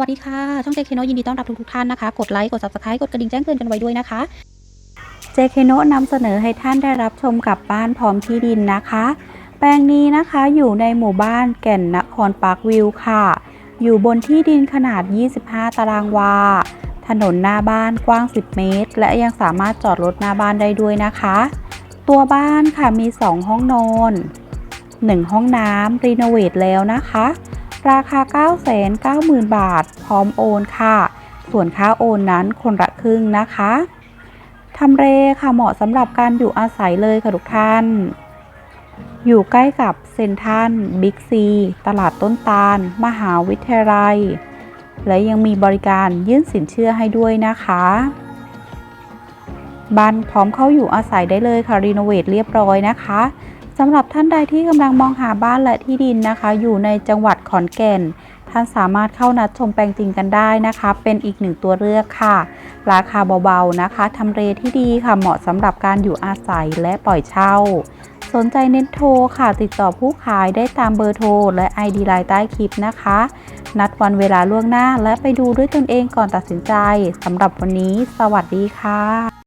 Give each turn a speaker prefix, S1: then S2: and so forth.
S1: วัสดีค่ะ ช่องเจเคโนยินดีต้อนรับทุกทุกท่านนะคะ กดไลค์ กด subscribe กดกระดิ่งแจ้งเตือนกันไว้ด้วยนะคะเจเคโนนำเสนอให้ท่านได้รับชมกับบ้านพร้อมที่ดินนะคะ แปลงนี้นะคะอยู่ในหมู่บ้านแก่นนครปาร์ควิวค่ะ อยู่บนที่ดินขนาด 25 ตารางวา ถนนหน้าบ้านกว้าง 10 เมตร และยังสามารถจอดรถหน้าบ้านได้ด้วยนะคะ ตัวบ้านค่ะมี 2 ห้องนอน 1 ห้องน้ำรีโนเวทแล้วนะคะ ราคา 990,000 บาท พร้อมโอนค่ะ ส่วนค่าโอนนั้นคนละครึ่งนะคะทำเลค่ะเหมาะสำหรับการอยู่อาศัยเลยค่ะทุกท่าน อยู่ใกล้กับเซ็นทรัลบิ๊กซี ตลาดต้นตาล มหาวิทยาลัย และยังมีบริการยื่นสินเชื่อให้ด้วยนะคะบ้านพร้อมเข้าอยู่อาศัยได้เลยค่ะรีโนเวทเรียบร้อยนะคะ สำหรับท่านใดที่กำลังมองหาบ้านและที่ดินนะคะ อยู่ในจังหวัดขอนแก่น ท่านสามารถเข้านัดชมแปลงจริงกันได้นะคะ เป็นอีกหนึ่งตัวเลือกค่ะ ราคาเบาๆนะคะทำเลที่ดีค่ะเหมาะสำหรับการอยู่อาศัยและปล่อยเช่า สนใจเน็ตโทรค่ะ ติดต่อผู้ขายได้ตามเบอร์โทรและ ID ไลน์ใต้คลิปนะคะ นัดวันเวลาล่วงหน้าและไปดูด้วยตนเองก่อนตัดสินใจสำหรับวันนี้ สวัสดีค่ะ